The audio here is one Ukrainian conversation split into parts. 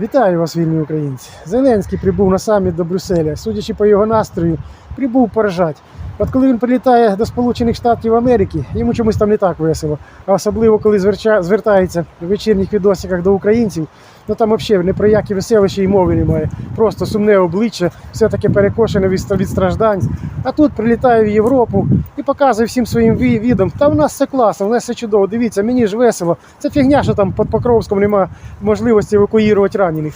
Вітаю вас, вільні українці. Зеленський прибув на саміт до Брюсселя. Судячи по його настрою, прибув поражать. От коли він прилітає до Сполучених Штатів Америки, йому чомусь там не так весело. А особливо коли зверча- звертається в вечірніх відосиках до українців, ну там взагалі не про які веселища і мови немає. Просто сумне обличчя, все таке перекошене від, від страждань. А тут прилітає в Європу і показує всім своїм ві- відом. Та в нас все класно, в нас все чудово. Дивіться, мені ж весело. Це фігня, що там під Покровськом немає можливості евакуювати ранених.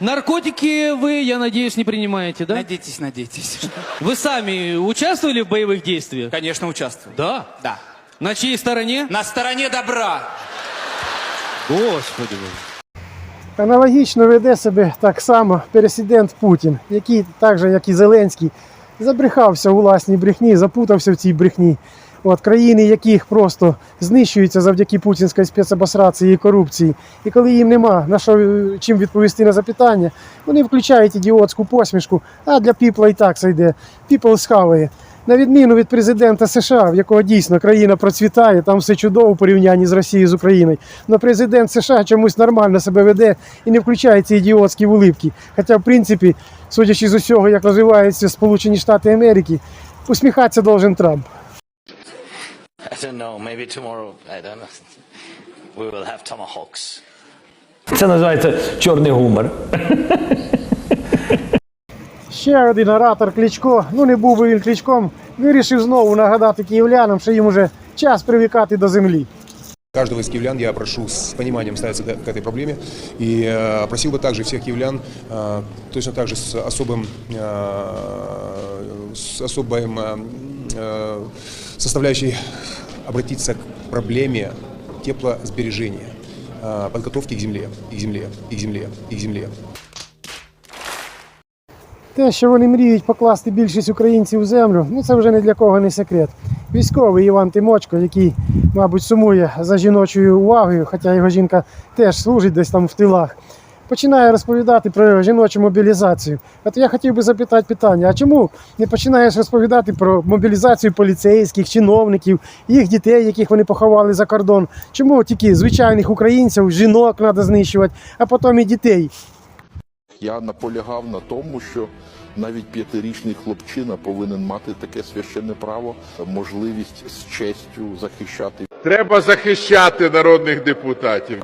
Наркотики вы, я надеюсь, не принимаете, да? Надейтесь, надейтесь. Вы сами участвовали в боевых действиях? Конечно, участвую. Да. Да. На чьей стороне? На стороне добра. Господи боже. Аналогічно веде себе так само президент Путін, який, так же, як і Зеленський, забрехався у власній брехні, запутався в цій брехні. От, країни, яких просто знищуються завдяки путінській спецобосрації і корупції. І коли їм нема на що е, чим відповісти на запитання, вони включають ідіотську посмішку, а для піпла і так зайде. Піпл схаває. На відміну від президента США, в якого дійсно країна процвітає, там все чудово у порівнянні з Росією з Україною. Но президент США чомусь нормально себе веде і не включає ці ідіотські улипки. Хоча, в принципі, судячи з усього, як розвиваються Сполучені Штати Америки, усміхатися должен Трамп. I don't know. Maybe tomorrow. I don't know. We will have tomahawks. Це називається чорний гумор. Ще один оратор Кличко, ну не був би він Кличком, вирішив знову нагадати київлянам, що їм уже час привікати до землі. Каждого из киевлян я прошу с пониманием ставиться к этой проблеме и э, просил бы также всех киевлян э, точно так же с особым, э, с особым составляющей обратиться к проблеме теплосбережения, подготовки к земле, и к земле, и к земле, и к земле. Те, що вони мріють покласти більшість українців в землю, ну це вже не для кого не секрет. Військовий Іван Тимочко, який, мабуть, сумує за жіночою увагою, хоча його жінка теж служить десь там в тилах, починає розповідати про жіночу мобілізацію. От я хотів би запитати питання: а чому не починаєш розповідати про мобілізацію поліцейських, чиновників, їх дітей, яких вони поховали за кордон? Чому тільки звичайних українців, жінок треба знищувати, а потім і дітей? Я наполягав на тому, що навіть п'ятирічний хлопчина повинен мати таке священне право, можливість з честю захищати Треба захищати народних депутатів.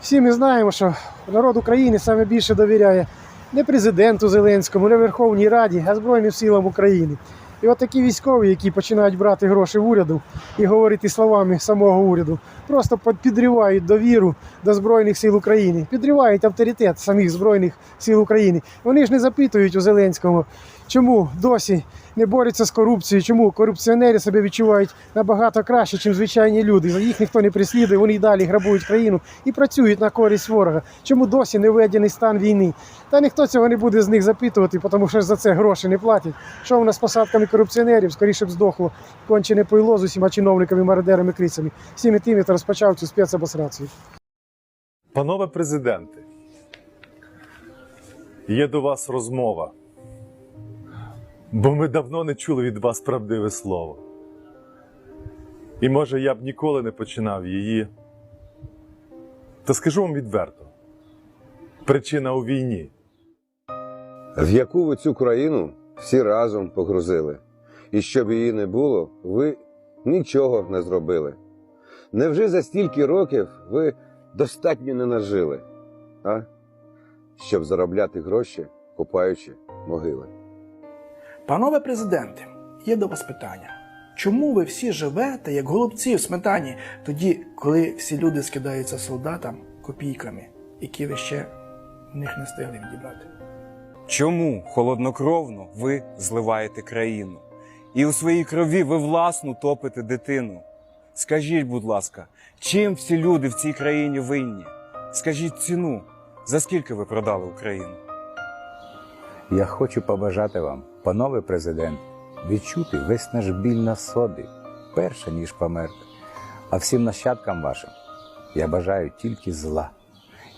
Всі ми знаємо, що народ України саме більше довіряє не президенту Зеленському, не Верховній Раді, а Збройним силам України. І от такі військові, які починають брати гроші в уряду і говорити словами самого уряду, просто підривають довіру до Збройних сил України, підривають авторитет самих Збройних сил України. Вони ж не запитують у Зеленського, чому досі не борються з корупцією, чому корупціонери себе відчувають набагато краще, ніж звичайні люди. Їх ніхто не прислідує, вони й далі грабують країну і працюють на користь ворога. Чому досі не введений стан війни? Та ніхто цього не буде з них запитувати, тому що за це гроші не платять. Що в нас з посадками корупціонерів? Скоріше б здохло кончене пойло з усіма чиновниками, мародерами, крицями. Всіми тими, хто розпочав цю спецобосрацію. Панове президенти, є до вас розмова, бо ми давно не чули від вас правдиве слово. І може я б ніколи не починав її. Та скажу вам відверто: причина у війні. в яку ви цю країну всі разом погрузили. І щоб її не було, ви нічого не зробили. Невже за стільки років ви достатньо не нажили, а? щоб заробляти гроші, купаючи могили? Панове президенти, є до вас питання. Чому ви всі живете як голубці в сметані, тоді, коли всі люди скидаються солдатам копійками, які ви ще в них не встигли відібрати? Чому холоднокровно ви зливаєте країну? І у своїй крові ви власну топите дитину? Скажіть, будь ласка, чим всі люди в цій країні винні? Скажіть ціну, за скільки ви продали Україну? Я хочу побажати вам, панове президент, відчути весь наш біль на собі, перше ніж померти. А всім нащадкам вашим я бажаю тільки зла,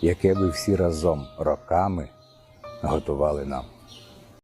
яке ви всі разом роками готували нам.